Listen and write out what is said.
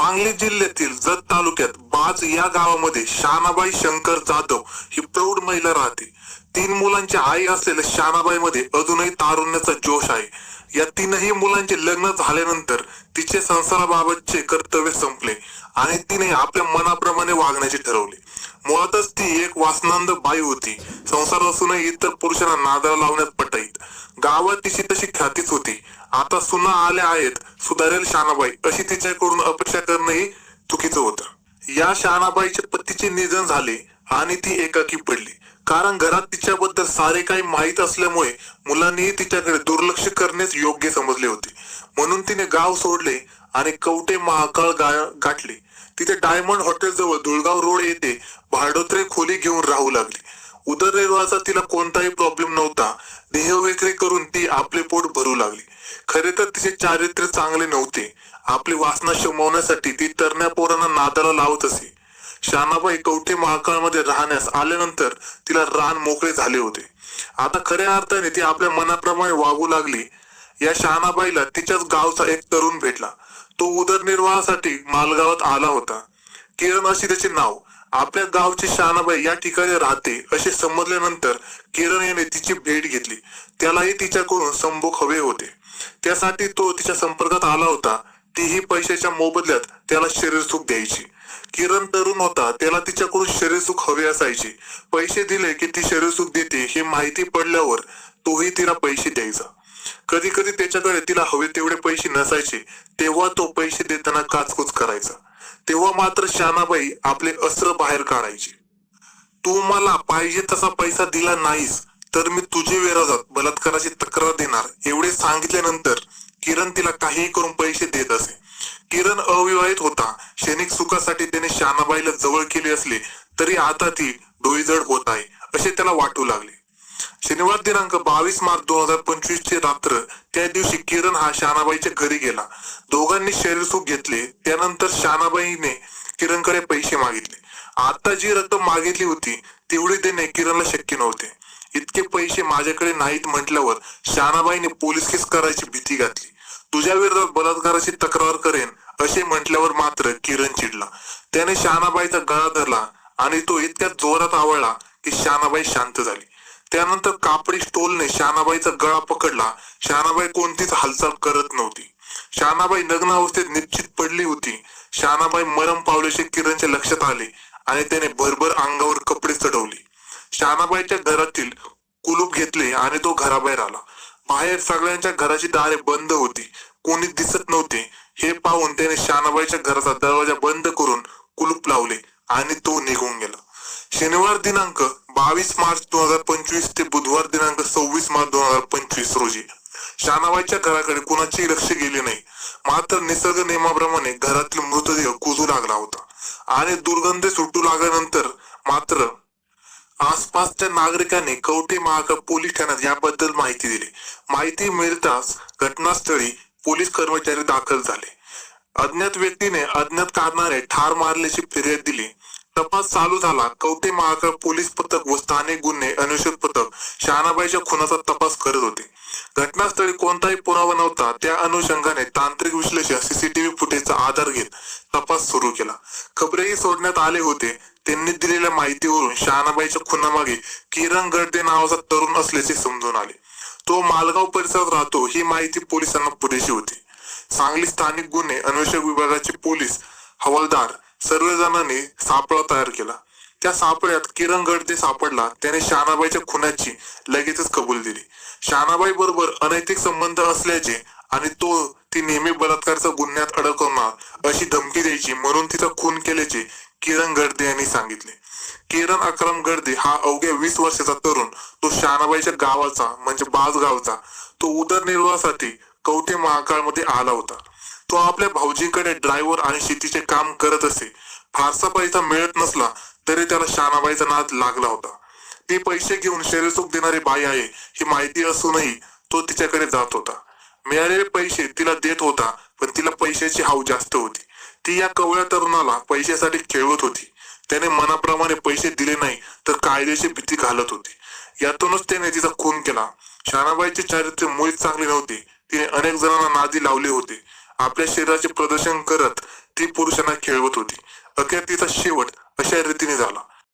सांगली जिल्ह्यातील जत तालुक्यात बाज या गावामध्ये शानाबाई शंकर जाधव ही प्रौढ महिला राहते. तीन मुलांची आई असलेल्या शानाबाई मध्ये अजूनही तारुण्याचा जोश आहे. या तीनही मुलांचे लग्न झाल्यानंतर तिचे संसाराबाबतचे कर्तव्य संपले आणि तिने आपल्या मनाप्रमाणे वागण्याचे ठरवले. मुळातच ती एक वासनांद बाई होती. संसार असूनही इतर पुरुषांना नादाला लावण्यात पटाईत. गावात तिची तशी ख्यातीच होती. आता सुना आल्या आहेत सुधारेल शानाबाई अशी तिच्याकडून अपेक्षा करणंही चुकीचं होतं. या शानाबाईच्या पतीचे निधन झाले आणि ती एकाकी पडली. कारण घरात तिच्याबद्दल सारे काही माहीत असल्यामुळे मुलांनीही तिच्याकडे दुर्लक्ष करणेच योग्य समजले होते. म्हणून तिने गाव सोडले आणि कवटे महाकाळ गा- गाठले. तिथे डायमंड हॉटेल जवळ धुळगाव रोड येथे भाडोत्रे खोली घेऊन राहू लागली. उदरनिर्वाहाचा तिला कोणताही प्रॉब्लेम नव्हता. देहविक्री करून ती आपले पोट भरू लागली. खरे तर तिचे चारित्र्य चांगले नव्हते. आपली वासना शमवण्यासाठी ती तरण्या पोरांना नादाला लावत असे. शानाबाई कवठे महाकाळमध्ये राहण्यास आल्यानंतर तिला रान मोकळे झाले होते. आता खऱ्या अर्थाने ती आपल्या मनाप्रमाणे वागू लागली. या शहाणाबाईला तिच्याच गावचा एक तरुण भेटला. तो उदरनिर्वाहासाठी मालगावात आला होता. किरण अशी त्याचे नाव आपल्या गावची शहाणाबाई या ठिकाणी राहते असे समजल्यानंतर किरण याने तिची भेट घेतली. त्यालाही तिच्याकडून संभोग हवे होते. त्यासाठी तो तिच्या संपर्कात आला होता. तीही पैशाच्या मोबदल्यात त्याला शरीर सुख द्यायची. किरण तरुण होता त्याला तिच्याकडून शरीर सुख हवे असायचे. पैसे दिले की ती शरीर सुख देते हे माहिती पडल्यावर तोही तिला पैसे द्यायचा. कधी कधी त्याच्याकडे तिला हवे तेवढे पैसे नसायचे तेव्हा तो पैसे देताना काचकूच करायचा. तेव्हा मात्र शानाबाई आपले अस्त्र बाहेर काढायचे. तू मला पाहिजे तसा पैसा दिला नाहीस तर मी तुझे विरोधात बलात्काराची तक्रार देणार. एवढे सांगितल्यानंतर किरण तिला काहीही करून पैसे देत असे. किरण अविवाहित होता. क्षणिक सुखासाठी त्याने शानाबाईला जवळ केले असले तरी आता ती डोईजड होत आहे असे त्याला वाटू लागले. शनिवार दिनांक बावीस मार्च दोन हजार पंचवीस ची रात्र त्या दिवशी किरण हा शानाबाईच्या घरी गेला. दोघांनी शरीर सुख घेतले त्यानंतर शानाबाईने किरणकडे पैसे मागितले. आता जी रक्कम मागितली होती तेवढी देणे किरणला शक्य नव्हते. इतके पैसे माझ्याकडे नाहीत म्हटल्यावर शानाबाईने पोलीस केस करायची भीती घातली. तुझ्या विरोधात बलात्काराची तक्रार करेन असे म्हटल्यावर मात्र किरण चिडला. त्याने शानाबाईचा गळा धरला आणि तो इतक्या जोरात आवळला की शानाबाई शांत झाली. त्यानंतर कापडी स्टोलने शानाबाईचा गळा पकडला. शानाबाई कोणतीच हालचाल करत नव्हती. शानाबाई नग्न अवस्थेत निश्चित पडली होती. शानाबाई मरम पावल्याचे किरणच्या लक्षात आले आणि त्याने भरभर अंगावर कपडे चढवले. शानाबाईच्या घरातील कुलूप घेतले आणि तो घराबाहेर आला. बाहेर सगळ्यांच्या घराची दारे बंद होती. कोणी दिसत नव्हते. हे पाहून त्याने शानाबाईच्या घराचा दरवाजा बंद करून कुलूप लावले आणि तो निघून गेला. शनिवार दिनांक बावीस मार्च दोन हजार पंचवीस ते बुधवार दिनांक सव्वीस मार्च दोन हजार पंचवीस रोजी. शानाबाईच्या घराकडे कुणाचेही लक्ष गेले नाही. मात्र निसर्ग नियमाप्रमाणे घरातील मृतदेह कुजू लागला होता. आणि दुर्गंध सुटू लागल्यानंतर मात्र आसपासच्या नागरिकांनी कवटे महाकाळ पोलीस ठाण्यात याबद्दल माहिती दिली. माहिती मिळताच घटनास्थळी पोलीस कर्मचारी दाखल झाले. अज्ञात व्यक्तीने अज्ञात कारणाने ठार मारल्याची फिर्याद दिली. तपास चालू झाला. कवठे महाकाळ पोलीस पथक व स्थानिक गुन्हे अन्वेषण पथक शहाणाबाईच्या खुनाचा तपास करत होते. घटनास्थळी कोणताही पुरावा नव्हता. त्या अनुषंगाने तांत्रिक विश्लेषण सीसीटीव्ही फुटेजचा आधार घेत तपास सुरू केला. खबरेही सोडण्यात आले होते. त्यांनी दिलेल्या माहितीवरून शहाणाबाईच्या खुनामागे किरण गर्दे नावाचा तरुण असल्याचे समजून आले. तो मालगाव परिसरात राहतो ही माहिती पोलिसांना पुरेशी होती. सांगली स्थानिक गुन्हे अन्वेषक विभागाचे पोलीस हवालदार सर्वजणांनी सापळा तयार केला. त्या सापळ्यात किरण गडदे सापडला त्याने शहाणाबाईच्या खुनाची लगेचच कबूल दिली. शहाणाबाई बरोबर अनैतिक संबंध असल्याचे आणि तो ती नेहमी बलात्काराचा गुन्ह्यात अडकवणार अशी धमकी द्यायची म्हणून तिचा खून केल्याचे किरण गडदे यांनी सांगितले. किरण अक्रम गडदे हा अवघ्या वीस वर्षाचा तरुण. तो शहाणाबाईच्या गावाचा म्हणजे बाज गावचा तो उदरनिर्वाहासाठी कवठे महाकाळमध्ये आला होता. तो आपल्या भाऊजींकडे ड्रायव्हर आणि शेतीचे काम करत असे. फारसा पैसा मिळत नसला तरी त्याला शानाबाईचा नाद लागला होता. ती पैसे घेऊन शरीरसुख देणारी बाई आहे ही माहिती असूनही तो तिच्याकडे जात होता. मिळालेले पैसे तिला देत होता पण तिला पैशाची हाव जास्त होती. ती या कवळ्या तरुणाला पैशासाठी खेळवत होती. त्याने मनाप्रमाणे पैसे दिले नाही तर कायद्याची भीती घालत होती. यातूनच त्याने तिचा खून केला. शानाबाईचे चारित्र्य मुळीच चांगले नव्हते. तिने अनेक जणांना नादी लावले होते. आपल्या शरीराचे प्रदर्शन करत ती पुरुषांना खेळवत होती. अखेर तिचा शेवट अशा रीतीने झाला.